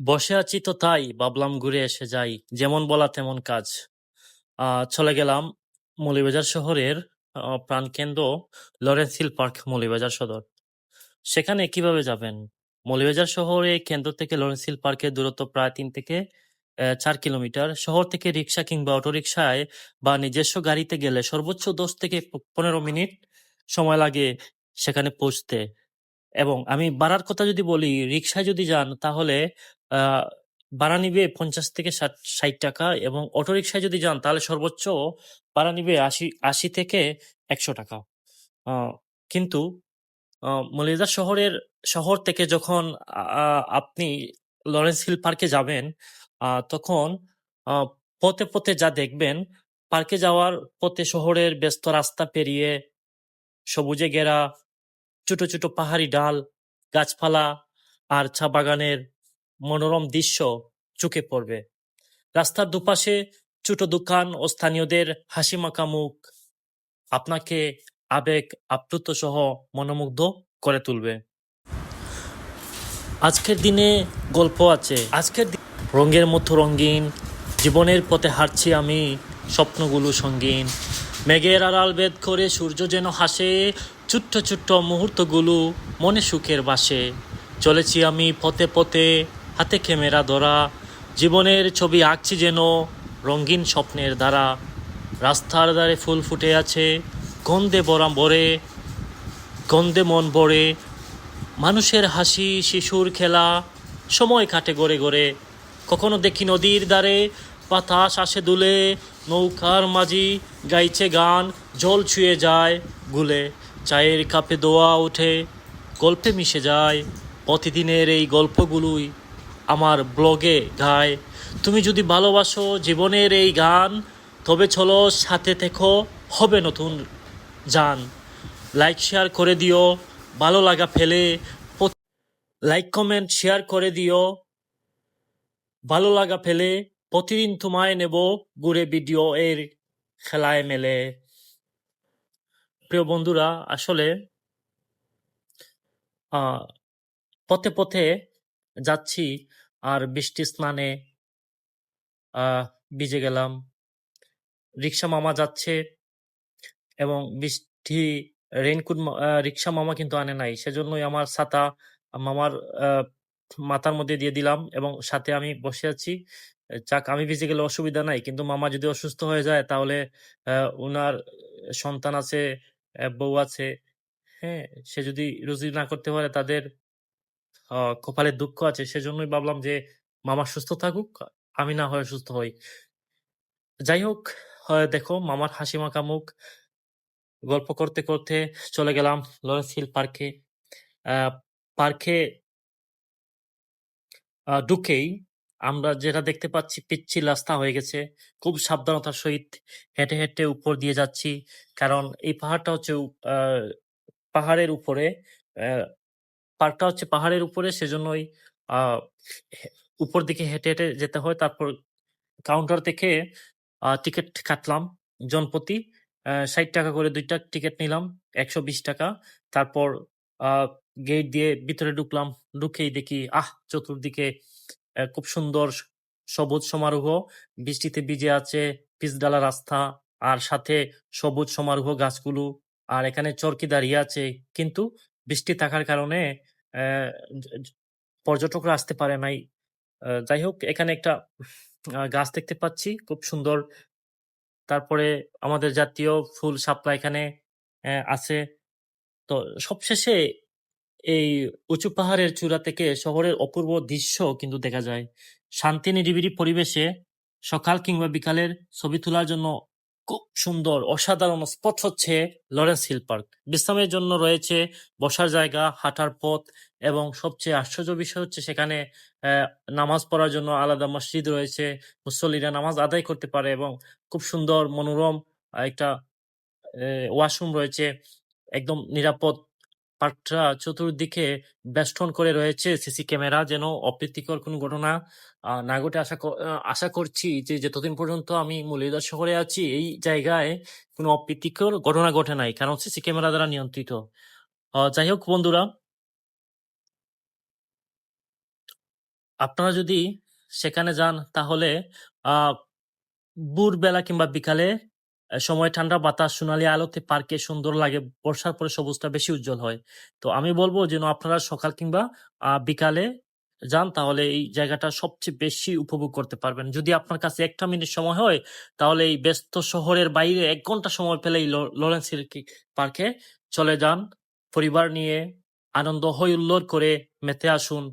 বসে আছি তো তাই, ভাবলাম ঘুরে এসে যাই, যেমন বলা তেমন কাজ। চলে গেলাম মৌলভীবাজার শহরের প্রাণকেন্দ্র, লরেন্স হিল পার্ক, মৌলভীবাজার সদর। সেখানে কীভাবে যাবেন? মৌলভীবাজার শহরে কেন্দ্র থেকে লরেন্স হিল পার্কের দূরত্ব প্রায় তিন থেকে চার কিলোমিটার। শহর থেকে রিক্সা কিংবা অটোরিকশায় বা নিজস্ব গাড়িতে গেলে সর্বোচ্চ দশ থেকে পনেরো মিনিট সময় লাগে সেখানে পৌঁছতে। এবং আমি ভাড়ার কথা যদি বলি রিক্সায় যদি যান তাহলে ভাড়া নিবে পঞ্চাশ থেকে ষাট ষাট টাকা এবং অটো রিক্সায় যদি যান তাহলে সর্বোচ্চ ভাড়া নিবে আশি আশি থেকে একশো টাকা। কিন্তু মৌলভীবাজার শহরের, শহর থেকে যখন আপনি লরেন্স হিল পার্কে যাবেন তখন পথে পথে যা দেখবেন, পার্কে যাওয়ার পথে শহরের ব্যস্ত রাস্তা পেরিয়ে সবুজে ঘেরা, ছোট ছোট পাহাড়ি ডাল, গাছপালা আর চা বাগানের মনোরম দৃশ্য চোখে পড়বে। রাস্তার দুপাশে ছোট দোকান ও স্থানীয়দের হাসি মাখা মুখ। আপনাকে আবেগ আপ্লুত সহ মনোমুগ্ধ করে তুলবে। আজকের দিনে গল্প আছে। আজকের রঙের মতো রঙিন, জীবনের পথে হাঁটছি আমি স্বপ্নগুলো সঙ্গীন। মেঘের আড়াল বেদ করে সূর্য যেন হাসে, ছোট্ট ছোট্ট মুহূর্তগুলো মনে সুখের বাসে। চলেছি আমি পথে পথে হাতে ক্যামেরা ধরা, জীবনের ছবি আঁকছি যেন রঙিন স্বপ্নের দ্বারা। রাস্তার ধারে ফুল ফুটে আছে, গন্ধে বরা ভরে, গন্ধে মন ভরে। মানুষের হাসি, শিশুর খেলা, সময় কাটে গড়ে গড়ে। কখনো দেখি নদীর ধারে বাতাস আসে দুলে, নৌকার মাঝি গাইছে গান, জল ছুঁয়ে যায় গুলে। চায়ের কাপে দোয়া ওঠে, গল্পে মিশে যায়। প্রতিদিনের এই গল্পগুলোই আমার ব্লগে গায় তুমি যদি ভালোবাসো জীবনের এই গান, তবে চলো সাথে থেকো, হবে নতুন জান। লাইক শেয়ার করে দিও, ভালো লাগা ফেলে লাইক কমেন্ট শেয়ার করে দিও, ভালো লাগা ফেলে, প্রতিদিন তোমায় নেব ঘুরে ভিডিও এর খেলায় মেলে। প্রিয় বন্ধুরা, আসলে পথে পথে যাচ্ছি আর বৃষ্টি স্নানে ভিজে গেলাম। রিক্সা মামা যাচ্ছে এবং বৃষ্টি, রেইনকোট রিক্সা মামা কিন্তু আনে নাই। সেজন্যই আমার ছাতা মামার মাথার মধ্যে দিয়ে দিলাম এবং সাথে আমি বসে আছি। যাক, আমি ভিজে গেলে অসুবিধা নাই, কিন্তু মামা যদি অসুস্থ হয়ে যায় তাহলে ওনার সন্তান আছে বউ আছে। হ্যাঁ সে যদি রুজি না করতে পারে তাদের কপালে দুঃখ আছে, সেজন্যই ভাবলাম যে মামা সুস্থ থাকুক, আমি না হয় সুস্থ হই। যাই হোক দেখো, মামার হাসি মাখা মুখ। গল্প করতে করতে চলে গেলাম লরেন্স হিল পার্কে পার্কে ঢুকেই আমরা যেটা দেখতে পাচ্ছি পিচ্ছিল রাস্তা হয়ে গেছে। খুব সাবধানতার সহিত হেঁটে হেঁটে উপর দিয়ে যাচ্ছি। কারণ এই পাহাড়টা হচ্ছে পাহাড়ের উপরে পার্কটা হচ্ছে পাহাড়ের উপরে সেজন্যই আহ, উপর দিকে হেঁটে হেঁটে যেতে হয়। তারপর কাউন্টার থেকে টিকিট কাটলাম জনপ্রতি ষাট টাকা করে দুইটা টিকিট নিলাম একশো বিশ টাকা। তারপর গেট দিয়ে ভিতরে ঢুকলাম ঢুকেই দেখি আহ চতুর্দিকে খুব সুন্দর সবুজ সমারোহ বৃষ্টিতে ভিজে আছে পিচডালা রাস্তা আর সাথে সবুজ সমারোহ গাছগুলো আর এখানে চরকি দাঁড়িয়ে আছে। কিন্তু বৃষ্টি থাকার কারণে পর্যটকরা আসতে পারে নাই। যাই হোক, এখানে একটা গাছ দেখতে পাচ্ছি, খুব সুন্দর। তারপরে আমাদের জাতীয় ফুল শাপলা এখানে আছে। তো সবশেষে এই উঁচু পাহাড়ের চূড়া থেকে শহরের অপূর্ব দৃশ্য কিন্তু দেখা যায়। শান্তি নিরিবিলি পরিবেশে সকাল কিংবা বিকালের ছবি তোলার জন্য খুব সুন্দর, অসাধারণ স্পট হচ্ছে লরেন্স হিল পার্ক বিশ্রামের জন্য রয়েছে, বসার জায়গা, হাঁটার পথ এবং সবচেয়ে আশ্চর্য বিষয় হচ্ছে সেখানে নামাজ পড়ার জন্য আলাদা মসজিদ রয়েছে, মুসল্লিরা নামাজ আদায় করতে পারে এবং খুব সুন্দর মনোরম একটা ওয়াশরুম রয়েছে, একদম নিরাপদ পার্কটা চতুর্দিকে বেষ্টন করে রয়েছে সিসি ক্যামেরা, যেন অপ্রীতিকর কোনো ঘটনা না ঘটে। আশা আশা করছি যে যতদিন পর্যন্ত আমি মৌলিদার শহরে আছি, এই জায়গায় কোনো অপ্রীতিকর ঘটনা ঘটে নাই, কারণ সিসি ক্যামেরা দ্বারা নিয়ন্ত্রিত। যাই হোক বন্ধুরা, আপনারা যদি সেখানে যান তাহলে ভোরবেলা কিংবা বিকালে সময় ঠান্ডা বাতাস, সোনালি আলোতে পার্কে সুন্দর লাগে। বর্ষার পরে সবুজটা বেশি উজ্জ্বল হয়। তো আমি বলব যেন আপনারা সকাল কিংবা বিকালে যান তাহলে এই জায়গাটা সবচেয়ে বেশি উপভোগ করতে পারবেন। যদি আপনার কাছে একটা মিনিট সময় হয় তাহলে এই ব্যস্ত শহরের বাইরে এক ঘণ্টা সময় পেলেই ল লরেন্স পার্কে চলে যান। পরিবার নিয়ে আনন্দ হৈ হুল্লোড় করে মেতে আসুন।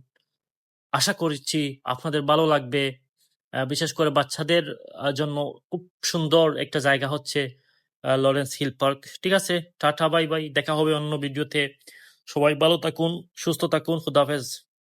আশা করছি আপনাদের ভালো লাগবে। বিশেষ করে বাচ্চাদের জন্য খুব সুন্দর একটা জায়গা হচ্ছে লরেন্স হিল পার্ক। ঠিক আছে? Tata bye bye. দেখা হবে অন্য ভিডিওতে। সবাই ভালো থাকুন, সুস্থ থাকুন। খোদা হাফেজ।